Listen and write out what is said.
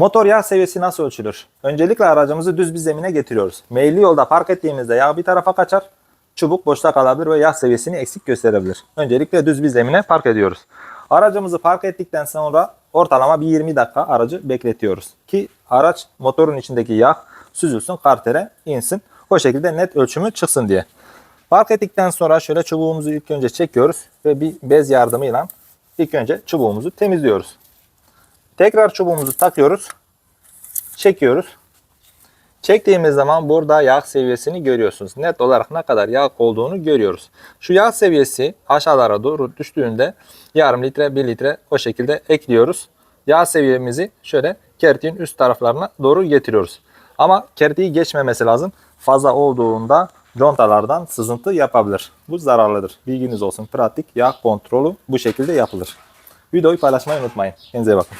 Motor yağ seviyesi nasıl ölçülür? Öncelikle aracımızı düz bir zemine getiriyoruz. Meyilli yolda park ettiğimizde yağ bir tarafa kaçar. Çubuk boşta kalabilir ve yağ seviyesini eksik gösterebilir. Öncelikle düz bir zemine park ediyoruz. Aracımızı park ettikten sonra ortalama bir 20 dakika aracı bekletiyoruz. Ki araç motorun içindeki yağ süzülsün, kartere insin. O şekilde net ölçümü çıksın diye. Park ettikten sonra şöyle çubuğumuzu ilk önce çekiyoruz ve bir bez yardımıyla ilk önce çubuğumuzu temizliyoruz. Tekrar çubuğumuzu takıyoruz. Çekiyoruz. Çektiğimiz zaman burada yağ seviyesini görüyorsunuz. Net olarak ne kadar yağ olduğunu görüyoruz. Şu yağ seviyesi aşağılara doğru düştüğünde yarım litre, 1 litre o şekilde ekliyoruz. Yağ seviyemizi şöyle kertiğin üst taraflarına doğru getiriyoruz. Ama kertiği geçmemesi lazım. Fazla olduğunda contalardan sızıntı yapabilir. Bu zararlıdır. Bilginiz olsun. Pratik yağ kontrolü bu şekilde yapılır. Videoyu paylaşmayı unutmayın. Kendinize bakın.